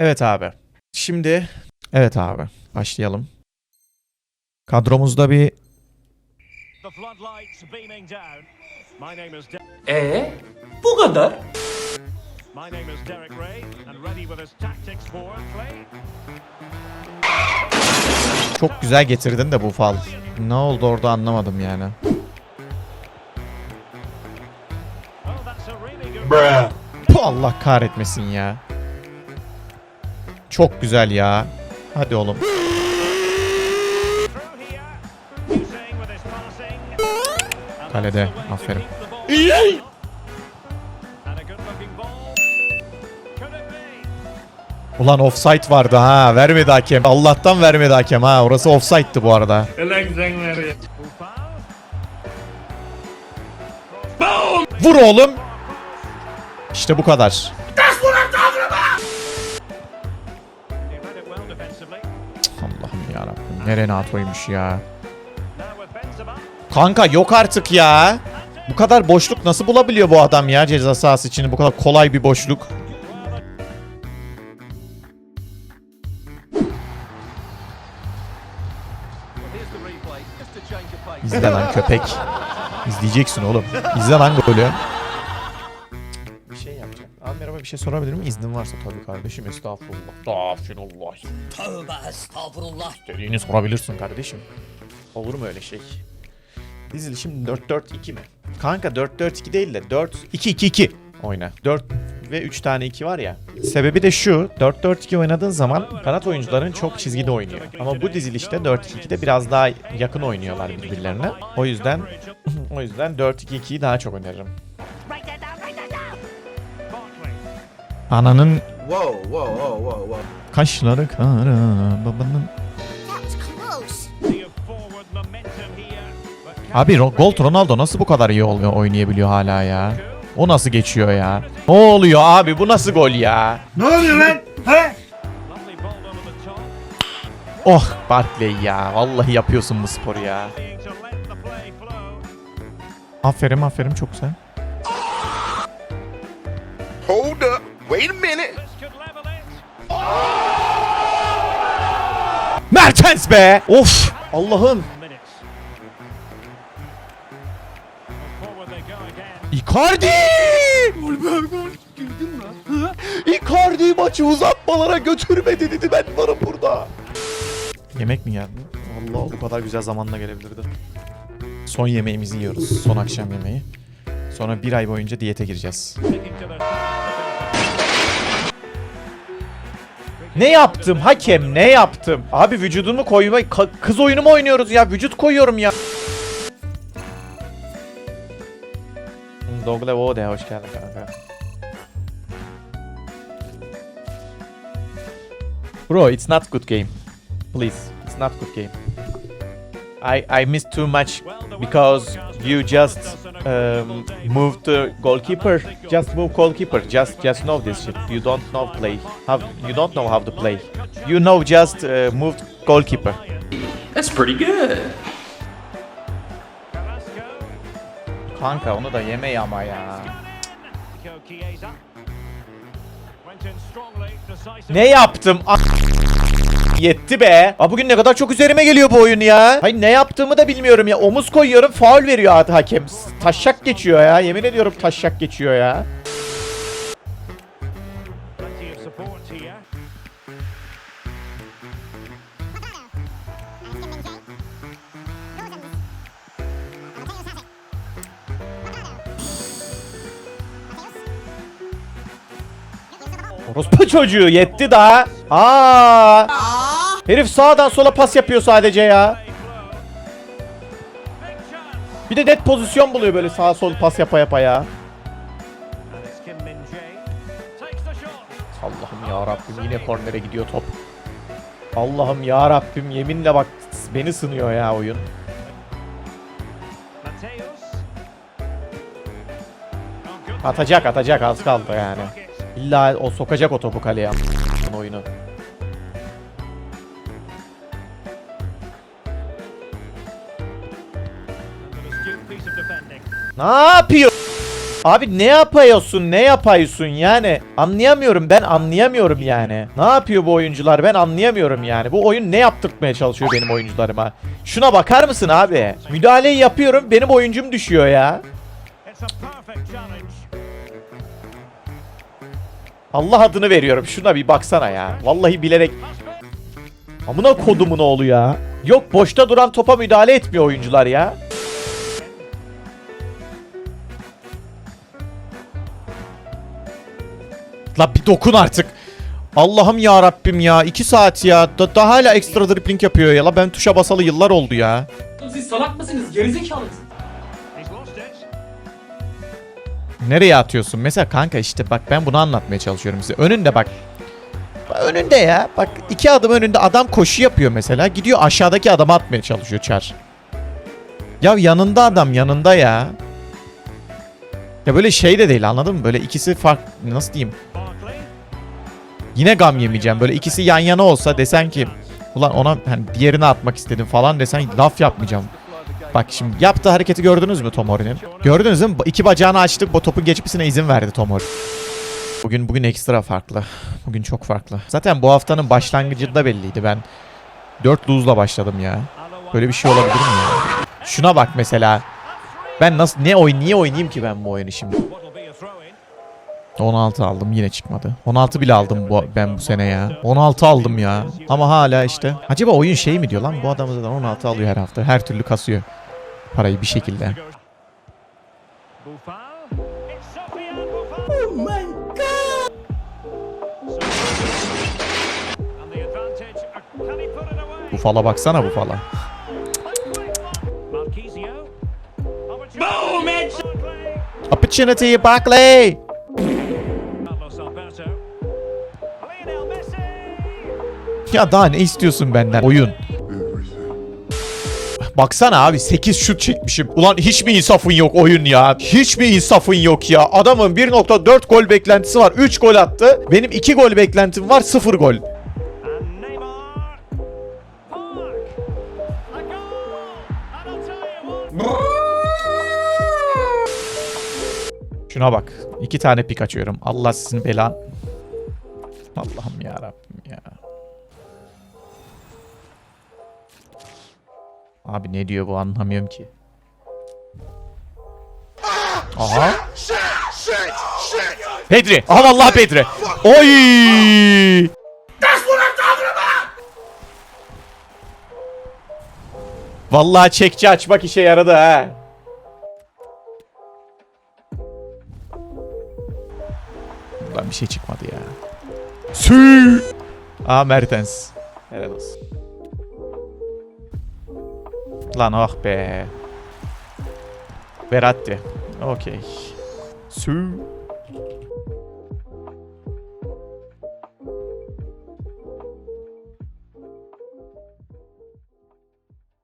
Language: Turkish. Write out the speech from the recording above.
Evet abi. Şimdi evet abi başlayalım. Kadromuzda bir Ee, bu kadar. çok güzel getirdin de bu fal. Ne oldu orada anlamadım yani. Oh, Allah kahretmesin ya. Çok güzel ya. Hadi oğlum. Kalede, aferin. Ulan offside vardı ha. Vermedi hakem. Allah'tan vermedi hakem ha. Orası offside'tı bu arada. Vur oğlum. İşte bu kadar. Ne Renato'ymuş ya. Kanka yok artık ya. Bu kadar boşluk nasıl bulabiliyor bu adam ya ceza sahası için? Bu kadar kolay bir boşluk. İzle lan köpek. İzleyeceksin oğlum. İzle lan golü. Bir şey sorabilir miyim? İznin varsa tabii kardeşim. Estağfurullah. Estağfurullah. Tövbe estağfurullah. Dediğini sorabilirsin kardeşim. Olur mu öyle şey? Dizilişim 4-4-2 mi? Kanka 4-4-2 değil de 4-2-2-2 oyna. 4 ve 3 tane 2 var ya. Sebebi de şu. 4-4-2 oynadığın zaman kanat oyuncuların çok çizgide oynuyor. Ama bu dizilişte 4-2-2'de biraz daha yakın oynuyorlar birbirlerine. O yüzden o yüzden 4-2-2'yi daha çok öneririm. Ananın Whoa, whoa, whoa, whoa, whoa. kaşları kara babanın That was close. See a forward momentum here. But Abi Ro- Gold Ronaldo nasıl bu kadar iyi oluyor, oynayabiliyor hala ya? O nasıl geçiyor ya? Ne oluyor abi bu nasıl gol ya? ball over the top. Oh Barkley ya vallahi yapıyorsun bu sporu ya. Aferin aferin çok güzel. Level it. Mertens be! Of! Allah'ım! Minutes. Forward they go again. Icardi! Icardi maçı uzatmalara götürmedi dedi ben varım burada. Yemek mi geldi? Allah bu kadar güzel zamanla gelebilirdi. Son yemeğimizi yiyoruz. Son akşam yemeği. Sonra bir ay boyunca diyete gireceğiz. Ne yaptım hakem ne yaptım? Abi vücudumu koyma kız oyunu mu oynuyoruz ya? Vücut koyuyorum ya. Dogle Vode hoş geldin kanka. Bro, it's not good game. Please, it's not good game. I I missed too much because you just um, moved the goalkeeper. Just move goalkeeper. Just just know this shit. You don't know play. How you don't know how to play. You know just uh, moved goalkeeper. That's pretty good. Kanka onu da yeme ama ya. Ne yaptım? Yetti be. Aa, bugün ne kadar çok üzerime geliyor bu oyun ya. Hayır ne yaptığımı da bilmiyorum ya. Omuz koyuyorum faul veriyor ha- hakem. Taşak geçiyor ya. Yemin ediyorum taşak geçiyor ya. Orospu çocuğu yetti daha. Aa! Herif sağdan sola pas yapıyor sadece ya. Bir de net pozisyon buluyor böyle sağa sol pas yapa yapa ya. Allah'ım ya Rabbim yine kornere gidiyor top. Allah'ım ya Rabbim yeminle bak beni sınıyor ya oyun. Atacak atacak az kaldı yani. İlla o sokacak o topu kaleye oyunu. Ne yapıyor? Abi ne yapıyorsun? Ne yapıyorsun yani? Anlayamıyorum. Ben anlayamıyorum yani. Ne yapıyor bu oyuncular? Ben anlayamıyorum yani. Bu oyun ne yaptırtmaya çalışıyor benim oyuncularıma? Şuna bakar mısın abi? Müdahaleyi yapıyorum. Benim oyuncum düşüyor ya. Allah adını veriyorum. Şuna bir baksana ya. Vallahi bilerek Amına kodumun oğlu ya. Yok boşta duran topa müdahale etmiyor oyuncular ya. La bir dokun artık. Allah'ım ya Rabbim ya. 2 saat ya. Da, daha hala ekstra dribbling yapıyor ya. La ben tuşa basalı yıllar oldu ya. Siz salak mısınız? Gerizekalı mısınız? Nereye atıyorsun? Mesela kanka işte bak ben bunu anlatmaya çalışıyorum size. Önünde bak. Bak Önünde ya. Bak iki adım önünde adam koşu yapıyor mesela. Gidiyor aşağıdaki adama atmaya çalışıyor Çar. Ya yanında adam yanında ya. Ya böyle şey de değil anladın mı? Böyle ikisi farklı nasıl diyeyim? Yine gam yemeyeceğim. Böyle ikisi yan yana olsa desen ki ulan ona hani diğerini atmak istedim falan desen laf yapmayacağım. Bak şimdi yaptığı hareketi gördünüz mü Tomori'nin? Gördünüz mü? İki bacağını açtı. Bu topun geçmesine izin verdi Tomori. Bugün bugün ekstra farklı. Bugün çok farklı. Zaten bu haftanın başlangıcında belliydi. Ben 4 lose'la başladım ya. Böyle bir şey olabilir mi ya? Şuna bak mesela. Ben nasıl ne oyn niye oynayayım ki ben bu oyunu şimdi? 16 aldım yine çıkmadı. 16 bile aldım bu ben bu sene ya. 16 aldım ya. Ama hala işte. Acaba oyun şey mi diyor lan? Bu adam zaten 16 alıyor her hafta. Her türlü kasıyor. Parayı bir şekilde. Oh my god! Bu fala baksana bu fala. Boom! Opportunity Barkley. Ya daha ne istiyorsun benden oyun? Baksana abi 8 şut çekmişim. Ulan hiç mi insafın yok oyun ya? Hiç mi insafın yok ya? Adamın 1.4 gol beklentisi var. 3 gol attı. Benim 2 gol beklentim var. 0 gol. Şuna bak. 2 tane pik açıyorum. Allah sizin belan. Allah'ım Abi ne diyor bu anlamıyorum ki. Aha. Pedri. Aha vallahi Pedri. Oy! Vallahi çekçi açmak işe yaradı ha. Lan bir şey çıkmadı ya. Sü. Aa Mertens. Helal olsun. Lan ah be. Beratti. Okey. Sü.